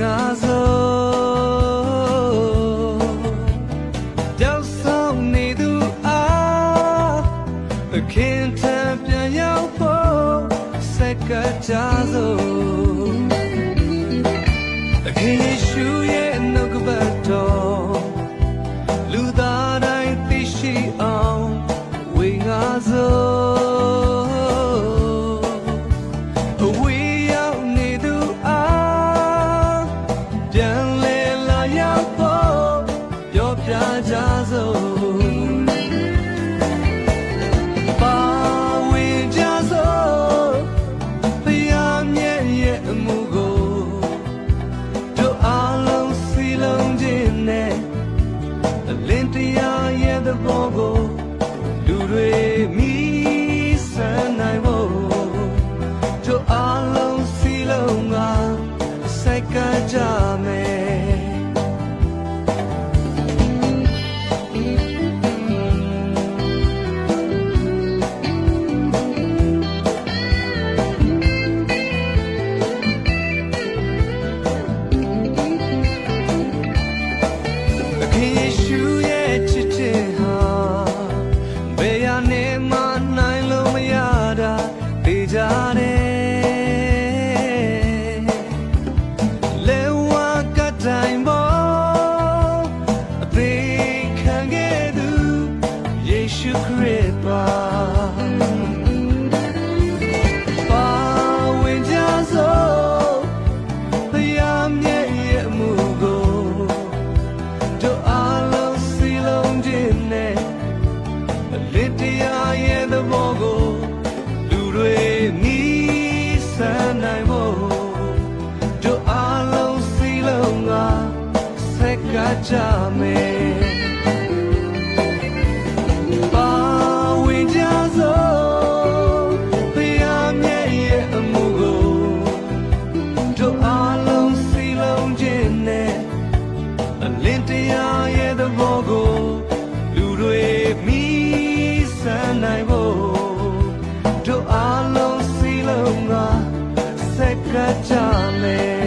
ငါစိုးကြောက်ဆောင်နေသူအားသခင်ထံပြန်ရောက်ဖို့စက္ကကြစို့သခင်ယေရှုရဲ့နှုတ်ကပတ်တော်လူသားတိုင်းသိရှိအောင်ဝေငါစိုး ကြစို့ သိကြတယ်လေဝါကတိုင်းပေါ်အသေးခံခဲ့သူယေရှုခရစ်ပါ ကြမယ်ပါဝင်ကြစို့ဖယားမြတ်ရဲ့အမှုကိုတို့အားလုံးစီလုံးခြင်းနဲ့အလင်းတရားရဲ့သဘောကိုလူတွေမိဆန်းနိုင်ဖို့တို့အားလုံးစီလုံးကဆက်ကကြမယ်